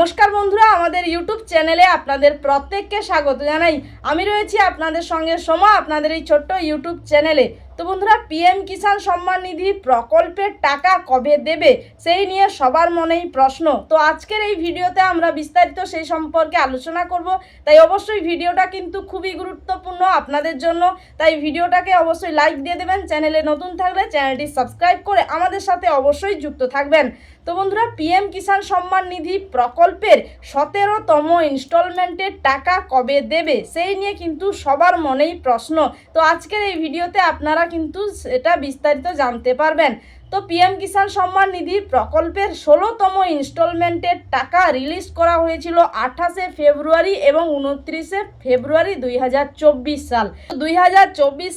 নমস্কার বন্ধুরা, আমাদের ইউটিউব চ্যানেলে আপনাদের প্রত্যেককে স্বাগত জানাই। আমি রয়েছি আপনাদের সঙ্গে সোমা, আপনাদের এই ছোট্ট ইউটিউব চ্যানেলে। তো বন্ধুরা, পিএম কিষাণ সম্মান নিধি প্রকল্পের টাকা কবে দেবে, সেই নিয়ে সবার মনেই প্রশ্ন। তো আজকের এই ভিডিওতে আমরা বিস্তারিত সেই সম্পর্কে আলোচনা করব। তাই অবশ্যই ভিডিওটা কিন্তু খুবই গুরুত্বপূর্ণ আপনাদের জন্য। তাই ভিডিওটাকে অবশ্যই লাইক দিয়ে দেবেন। চ্যানেলে নতুন থাকলে চ্যানেলটি সাবস্ক্রাইব করে আমাদের সাথে অবশ্যই যুক্ত থাকবেন। তো বন্ধুরা পিএম কিষাণ সম্মান নিধি প্রকল্পের সতেরোতম ইনস্টলমেন্টের টাকা কবে দেবে? সেই নিয়ে কিন্তু সবার মনেই প্রশ্ন। তো আজকের এই ভিডিওতে আপনারা কিন্তু সেটা বিস্তারিত জানতে পারবেন। তো পিএম কিষাণ সম্মান নিধি প্রকল্পের ষোলোতম ইনস্টলমেন্টের টাকা রিলিজ করা হয়েছিল আঠাশে ফেব্রুয়ারি এবং উনত্রিশে ফেব্রুয়ারি দুই হাজার চব্বিশ সাল। দুই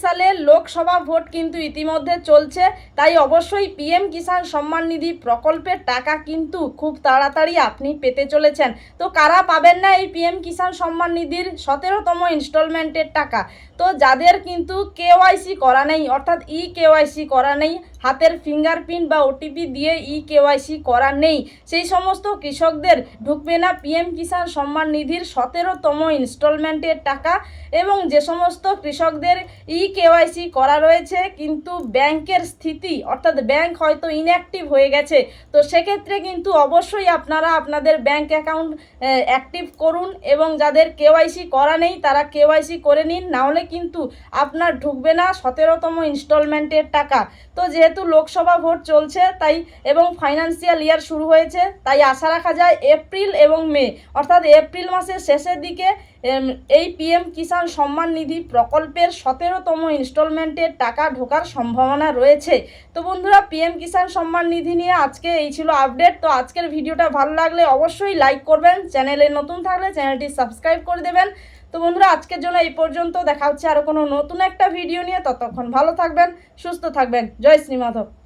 সালের লোকসভা ভোট কিন্তু ইতিমধ্যে চলছে, তাই অবশ্যই পিএম কিষাণ সম্মান নিধি প্রকল্পের টাকা কিন্তু খুব তাড়াতাড়ি আপনি পেতে চলেছেন। তো কারা পাবেন না এই পিএম কিষাণ সম্মান নিধির সতেরোতম ইনস্টলমেন্টের টাকা? তো যাদের কিন্তু কেওয়াইসি করা নেই, অর্থাৎ ই কেওয়াইসি করা নেই, হাতের ফিঙ্গারপ্রিন্ট বা ওটিপি দিয়ে ই কেওয়াইসি করা নেই। সেই সমস্ত কৃষকদের ঢুকবে না পিএম কিষাণ সম্মান নিধির সতেরোতম ইনস্টলমেন্টের টাকা এবং যে সমস্ত কৃষকদের ই কেওয়াইসি করা রয়েছে কিন্তু ব্যাংকের স্থিতি, অর্থাৎ ব্যাংক হয়তো ইনঅ্যাক্টিভ হয়ে গেছে। তো সেক্ষেত্রে কিন্তু অবশ্যই আপনারা আপনাদের ব্যাংক অ্যাকাউন্ট অ্যাক্টিভ করুন এবং যাদের কেওয়াইসি করা নেই তারা কেওয়াইসি করে নিন, নাহলে কিন্তু আপনার ঢুকবে না সতেরোতম ইনস্টলমেন্টের টাকা। তো যেহেতু লোকসভা ভোট চলছে, তাই এবং ফাইন্যান্সিয়াল ইয়ার শুরু হয়েছে, তাই আশা রাখা যায় এপ্রিল এবং মে। অর্থাৎ এপ্রিল মাসের শেষের দিকে এই পিএম কিষাণ সম্মান নিধি প্রকল্পের সতেরোতম ইনস্টলমেন্টের টাকা ঢোকার সম্ভাবনা রয়েছে। তো বন্ধুরা পিএম কিষাণ সম্মান নিধি নিয়ে আজকে এই ছিল আপডেট তো আজকের ভিডিওটা ভালো লাগলে অবশ্যই লাইক করবেন। চ্যানেলে নতুন থাকলে চ্যানেলটি সাবস্ক্রাইব করে দেবেন। তো বন্ধুরা, আজকের জন্য এই পর্যন্ত। দেখা হচ্ছে আরও কোনো নতুন একটা ভিডিও নিয়ে। ততক্ষণ ভালো থাকবেন, সুস্থ থাকবেন। জয় শ্রী মাধব।